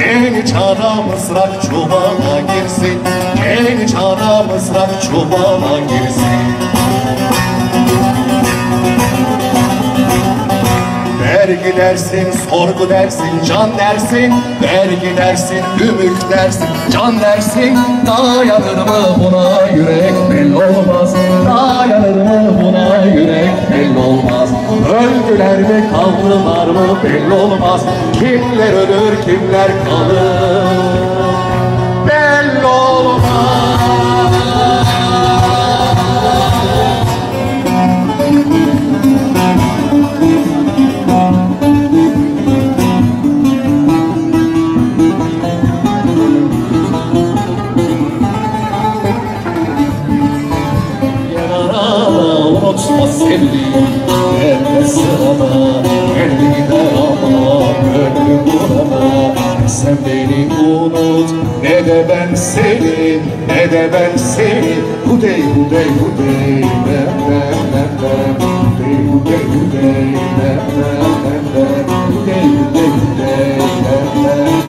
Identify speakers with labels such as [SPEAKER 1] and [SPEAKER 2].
[SPEAKER 1] Yeni çağda mızrak çuvala girsin. Yeni çağda mızrak çuvala girsin. Vergi dersin, sorgu dersin, can dersin. Vergi dersin, ümük dersin, can dersin. Dayanır mı buna yürek belli Öldüler mi kaldılar mı belli olmaz? Kimler ölür kimler kalır unutma sevdiğim Nerede sırada Geldi gider ama Gönlüm burada Sen beni unut Ne de ben seni Ne de ben seni Hudey hudey hudey Dem dem dem dem Hudey hudey hudey dem dem dem